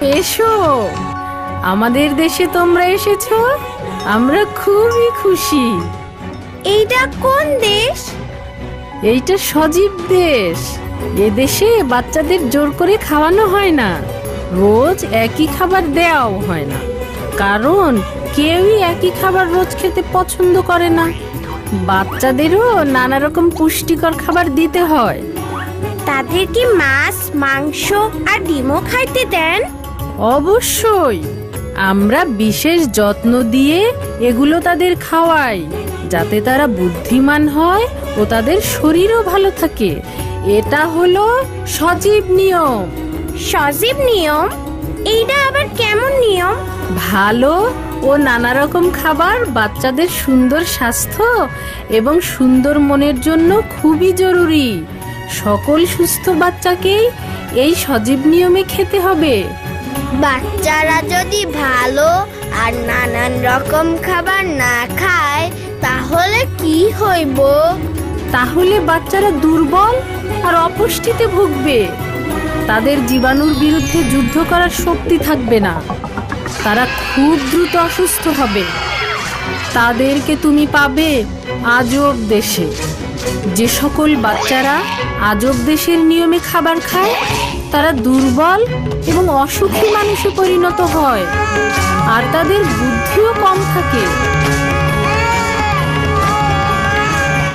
এসো। আমাদের দেশে তোমরা এসেছ আমরা খুবই খুশি। এইটা কোন দেশ? এইটা সজীব দেশ। এ দেশে বাচ্চাদের জোর করে খাওয়ানো হয় না। রোজ একই খাবার দেওয়াও হয় না। কারণ কেউই একই খাবার রোজ খেতে পছন্দ করে না। বাচ্চাদেরও নানা রকম পুষ্টিকর খাবার দিতে হয়। তাদের কি মাছ মাংস আর ডিমও খাইতে দেন? অবশ্যই। আমরা বিশেষ যত্ন দিয়ে এগুলো তাদের খাওয়াই যাতে তারা বুদ্ধিমান হয় ও তাদের শরীরও ভালো থাকে। এটা হলো সজীব নিয়ম। সজীব নিয়ম? এইটা আবার কেমন নিয়ম? ভালো ও নানা রকম খাবার বাচ্চাদের সুন্দর স্বাস্থ্য এবং সুন্দর মনের জন্য খুবই জরুরি। সকল সুস্থ বাচ্চাকেই এই সজীব নিয়মে খেতে হবে। বাচ্চারা যদি ভালো আর নানান রকম খাবার না খায়, তাহলে কি হইব? তাহলে বাচ্চারা দুর্বল আর অপুষ্টিতে ভুগবে। তাদের জীবাণুর বিরুদ্ধে যুদ্ধ করার শক্তি থাকবে না। তারা খুব দ্রুত অসুস্থ হবে। তাদেরকে তুমি পাবে আজব দেশে। যে সকল বাচ্চারা আজব দেশের নিয়মে খাবার খায়, তারা দুর্বল এবং অসুখী মানুষে পরিণত হয়। আর তাদের বুদ্ধিও কম থাকে।